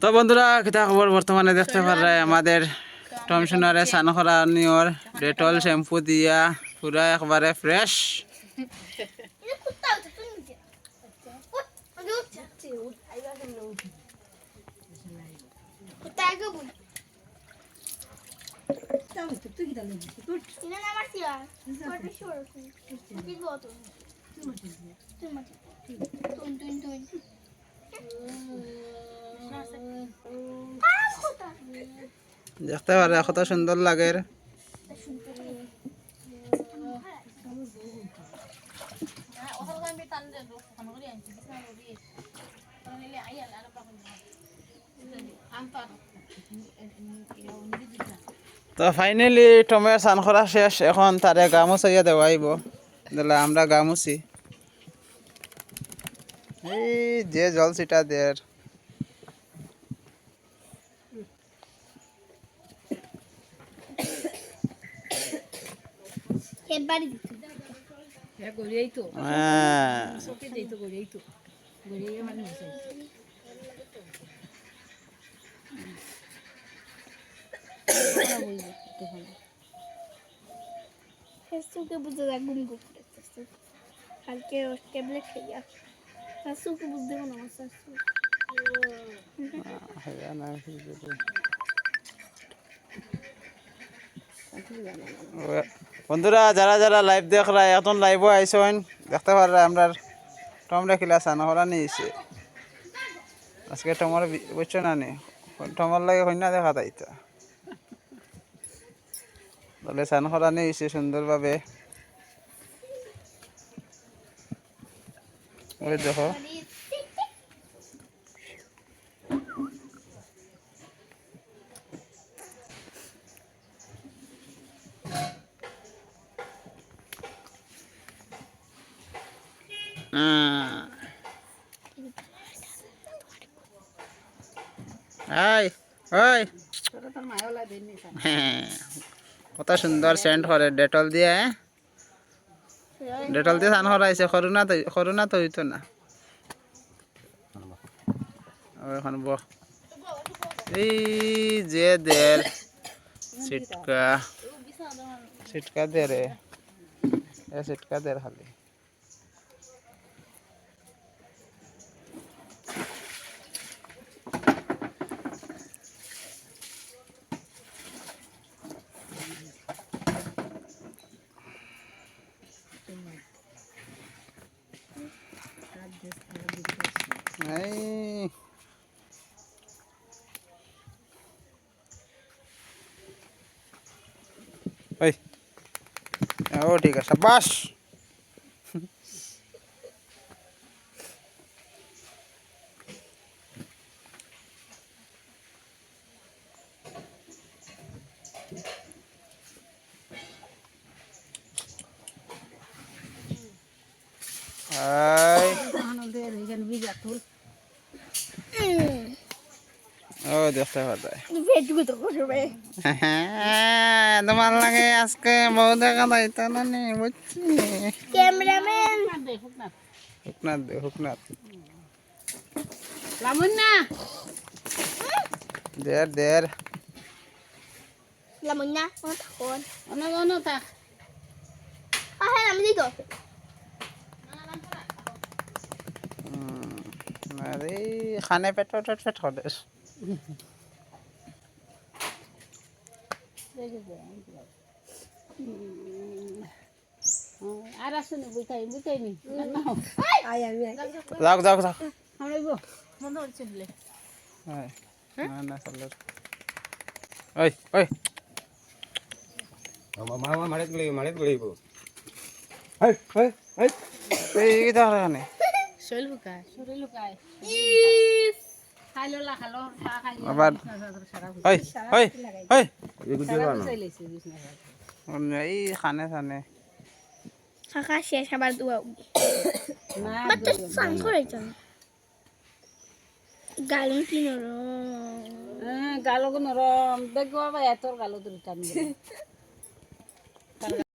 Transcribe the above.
তো বন্ধুরা কিতা খবর বর্তমানে দেখতে পারে আমাদের টমসোনারে সানখরা নিয়র ডেটল শ্যাম্পু দিয়া পুরা একবারে ফ্রেশ দেখতে পারে, কত সুন্দর লাগে। তো ফাইনালি টমের সান করা শেষ। এখন তারে গামুছাইয়া দেওয়াইব দিলে আমরা গামুছি এই যে জল ছিটা দের বাড়ি দিতে। হ্যাঁ শাশুকে বুঝতে দেখ ঘুম ঘুম করতেছে কালকে ওর ট্যাবলেট খাইয়া শাশুকে বুঝতে দেবো না আমার শাশু। বন্ধুরা, যারা যারা লাইভ দেখরা এখন লাইভও আইসেন দেখতে পারা আমরা টমরা খিলা সানা হরা নিয়েছে আজকে টমর বুঝছ না নি? টমর লাগে হইনা দেখা তাইতা তাহলে সান হরা নিয়েছে সুন্দরভাবে। ওই দেখো। কত সুন্দর সেন্ট করে ডেটল দিয়ে? ডেটল দিয়ে স্নান করাইছে করোনা তো করোনা তো হইতো না। এখন বহ। এই যে দের সিটকা সিটকা দে রে এ সিটকা দে খালি। এই ওই ও ঠিক আছে বাস এই ও দেখতে পারে ভেটুকু তোমার লাগে আজকে বউ দেখা যাইতো না নি বুঝছি? ক্যামেরাম্যান। হুকনাথ দে হুকনাথ। লামুন্না। দের দের লামুন্না আমার তখন অন্য অন্য থাক। হ্যাঁ আমি আরে খানে পেট পেট পেট করে আর আসুন বুঝাই বুঝাই নি যাও যাও যাও হামড়াইব বন্ধ করছে হয় না না চলো ওই ওই মামা এই শৈল লুকায় লুকায় খাইলো আবার ওই ওই এই খানে খানে। শাখা শেষ আবার দুয়া না বাচ্চা স্নান করেছ। গালুন কি নরম? গালো নরম। দেখব আবার এত গালো দুটো টান